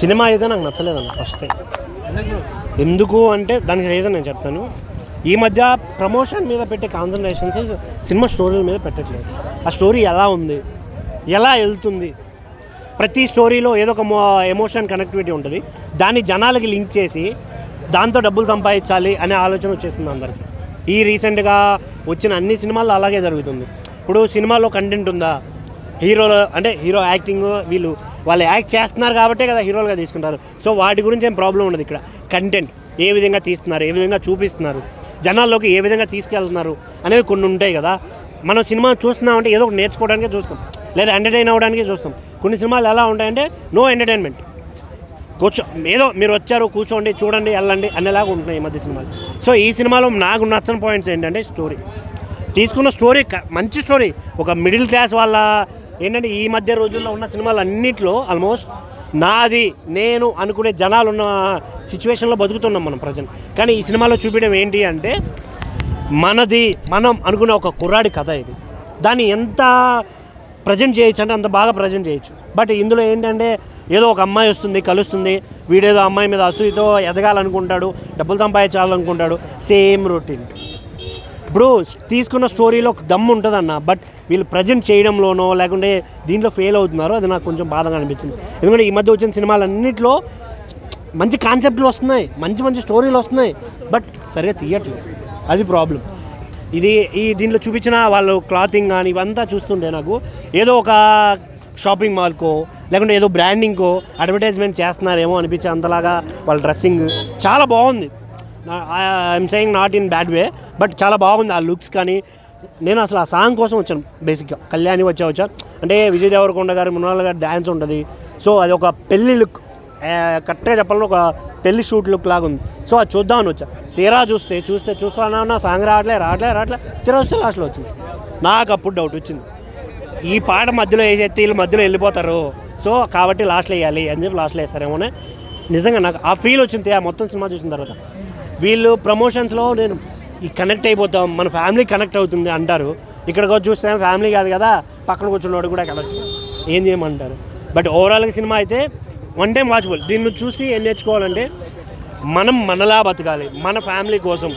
Cinema అయితే నాకు నచ్చలేదన్న first ఎందుకు అంటే దానికి రీజన్ నేను చెప్తాను. ఈ మధ్య ప్రమోషన్ మీద పెట్టే కాన్సన్ట్రేషన్స్ సినిమా స్టోరీల మీద పెట్టట్లేదు. ఆ స్టోరీ ఎలా ఉంది? ఎలా వెళ్తుంది? ప్రతి స్టోరీలో ఏదో ఒక ఎమోషన్ కనెక్టివిటీ ఉంటుంది. దాన్ని జనాలకి లింక్ చేసి దాంతో డబ్బులు సంపాదించాలి అనే ఆలోచన వచ్చేసింది అందరికి. ఈ రీసెంట్గా వచ్చిన అన్ని సినిమాల్లో అలాగే జరుగుతుంది. ఇప్పుడు సినిమాలో కంటెంట్ ఉందా? హీరోలు అంటే హీరో యాక్టింగ్ వీళ్ళు వాళ్ళు యాక్ట్ చేస్తున్నారు కాబట్టే కదా హీరోలుగా తీసుకుంటారు. సో వాటి గురించి ఏం ప్రాబ్లం ఉండదు ఇక్కడ. కంటెంట్ ఏ విధంగా తీస్తున్నారు ఏ విధంగా చూపిస్తున్నారు జనాల్లోకి ఏ విధంగా తీసుకెళ్తున్నారు అనేవి కొన్ని ఉంటాయి కదా. మనం సినిమా చూస్తున్నామంటే ఏదో ఒకటి నేర్చుకోవడానికే చూస్తాం. లేదా ఎంటర్టైన్ అవ్వడానికే చూస్తాం. కొన్ని సినిమాలు ఎలా ఉంటాయంటే నో ఎంటర్టైన్మెంట్ కూర్చో ఏదో మీరు వచ్చారు కూర్చోండి చూడండి వెళ్ళండి అనేలాగా ఉంటున్నాయి ఈ మధ్య సినిమాలు. సో ఈ సినిమాలో నాకు నచ్చని పాయింట్స్ ఏంటంటే స్టోరీ తీసుకున్న స్టోరీ మంచి స్టోరీ ఒక మిడిల్ క్లాస్ వాళ్ళ ఏంటంటే ఈ మధ్య రోజుల్లో ఉన్న సినిమాలు అన్నింటిలో ఆల్మోస్ట్ నాది నేను అనుకునే జనాలు ఉన్న సిచ్యువేషన్లో బతుకుతున్నాం మనం ప్రజెంట్ కానీ ఈ సినిమాలో చూపించడం ఏంటి అంటే మనది మనం అనుకునే ఒక కుర్రాడి కథ ఇది. దాన్ని ఎంత ప్రజెంట్ చేయొచ్చు అంటే అంత బాగా ప్రజెంట్ చేయొచ్చు. బట్ ఇందులో ఏంటంటే ఏదో ఒక అమ్మాయి వస్తుంది కలుస్తుంది వీడేదో అమ్మాయి మీద అసూయతో ఎదగాలనుకుంటాడు డబ్బులు సంపాదించాలనుకుంటాడు సేమ్ రొటీన్ బ్రో తీసుకున్న స్టోరీలో ఒక దమ్ము ఉంటుందన్న బట్ వీళ్ళు ప్రజెంట్ చేయడంలోనో లేకుంటే దీంట్లో ఫెయిల్ అవుతున్నారో అది నాకు కొంచెం బాధగా అనిపించింది. ఎందుకంటే ఈ మధ్య వచ్చిన సినిమాలన్నింటిలో మంచి కాన్సెప్ట్లు వస్తున్నాయి మంచి మంచి స్టోరీలు వస్తున్నాయి బట్ సరిగా తీయట్లేదు. అది ప్రాబ్లం. ఇది ఈ దీంట్లో చూపించిన వాళ్ళు క్లాతింగ్ కానీ ఇవంతా చూస్తుంటే నాకు ఏదో ఒక షాపింగ్ మాల్కో లేకుంటే ఏదో బ్రాండింగ్కో అడ్వర్టైజ్మెంట్ చేస్తున్నారేమో అనిపించే అంతలాగా వాళ్ళ డ్రెస్సింగ్ చాలా బాగుంది. I'm saying not in bad way but చాలా బాగుంది ఆ లుక్స్ కానీ. నేను అసలు ఆ సాంగ్ కోసం వచ్చాను బేసిక్గా కళ్యాణి వచ్చా వచ్చా. అంటే విజయ్ దేవరకొండ గారి మృణాల్ గారి డ్యాన్స్ ఉంటుంది. సో అది ఒక పెళ్ళి లుక్ కరెక్ట్గా చెప్పాలంటే ఒక పెళ్ళి షూట్ లుక్ లాగా ఉంది. సో అది చూద్దామని వచ్చా. తీరా చూస్తే చూస్తే చూస్తానా సాంగ్ రావట్లే రావట్లే రావట్లే. తీరా వస్తే లాస్ట్లో వచ్చింది. నాకు అప్పుడు డౌట్ వచ్చింది. ఈ పాట మధ్యలో వేసేస్తే వీళ్ళు మధ్యలో వెళ్ళిపోతారు. సో కాబట్టి లాస్ట్లో వేయాలి అని చెప్పి లాస్ట్లో వేస్తారేమోనే. నిజంగా నాకు ఆ ఫీల్ వచ్చింది. ఆ మొత్తం సినిమా చూసిన తర్వాత. వీళ్ళు ప్రమోషన్స్లో నేను ఈ కనెక్ట్ అయిపోతాం మన ఫ్యామిలీ కనెక్ట్ అవుతుంది అంటారు. ఇక్కడికి వచ్చి చూస్తే ఫ్యామిలీ కాదు కదా పక్కన కూర్చున్నవాడు కూడా కనెక్ట్ ఏం చేయమంటారు? బట్ ఓవరాల్గా సినిమా అయితే వన్ టైం వాచబుల్ దీన్ని చూసి ఏం నేర్చుకోవాలంటే మనం మనలా బతకాలి మన ఫ్యామిలీ కోసం.